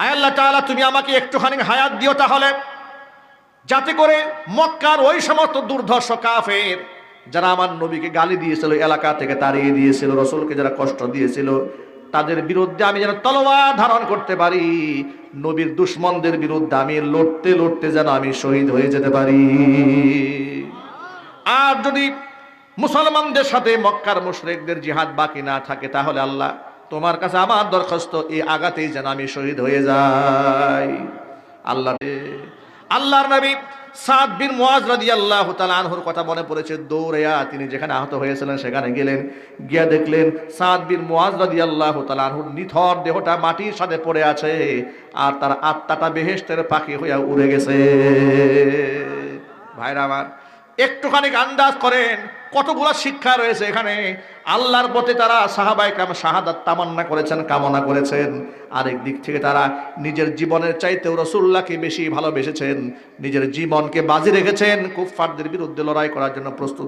আয় আল্লাহ তাআলা, তুমি আমাকে একটুখানি হায়াত দিও তাহলে। যাতে করে মক্কার ওই সমস্ত দুর্ধর্ষ কাফের যারা আমার নবীকে গালি দিয়েছিল, এলাকা থেকে তাড়িয়ে দিয়েছিল, রসুলকে যারা কষ্ট দিয়েছিল, তাদের বিরুদ্ধে আমি যেন তলোয়া ধারণ করতে পারি, নবীর দুশ্মনদের বিরুদ্ধে আমি লড়তে লড়তে যেন আমি শহীদ হয়ে যেতে পারি। আর যদি মুসলমানদের সাথে মক্কার মুশরিকদের জিহাদ বাকি না থাকে, তাহলে আল্লাহ তোমার কাছে আমার দরখাস্ত এই আগাতেই যেন আমি শহীদ হয়ে যাই। আল্লাহ আল্লাহর নবী সাদ বিন মুয়াজ রাদিয়াল্লাহু তাআলা আনহুর কথা মনে পড়েছে দৌড়েয়া তিনি যেখানে আহত হয়েছিলেন সেখানে গেলেন। গিয়া দেখলেন সাদ বিন মুয়াজ রাদিয়াল্লাহু তাআলা আনহুর নিথর দেহটা মাটির সাথে পড়ে আছে আর তার আত্মাটা বেহেশতের পাখি হইয়া উড়ে গেছে। ভাইরা আমার একটুখানি আন্দাজ করেন। কতগুলো শিক্ষা রয়েছে এখানে। আল্লাহর পথে তারা সাহাবাই কাম শাহাদাত তামান্না করেছেন, কামনা করেছেন। আরেক দিক থেকে তারা নিজের জীবনের চাইতেও রসুল্লাহকে বেশি ভালোবেসেছেন, নিজের জীবনকে বাজি রেখেছেন, কুফফারদের বিরুদ্ধে লড়াই করার জন্য প্রস্তুত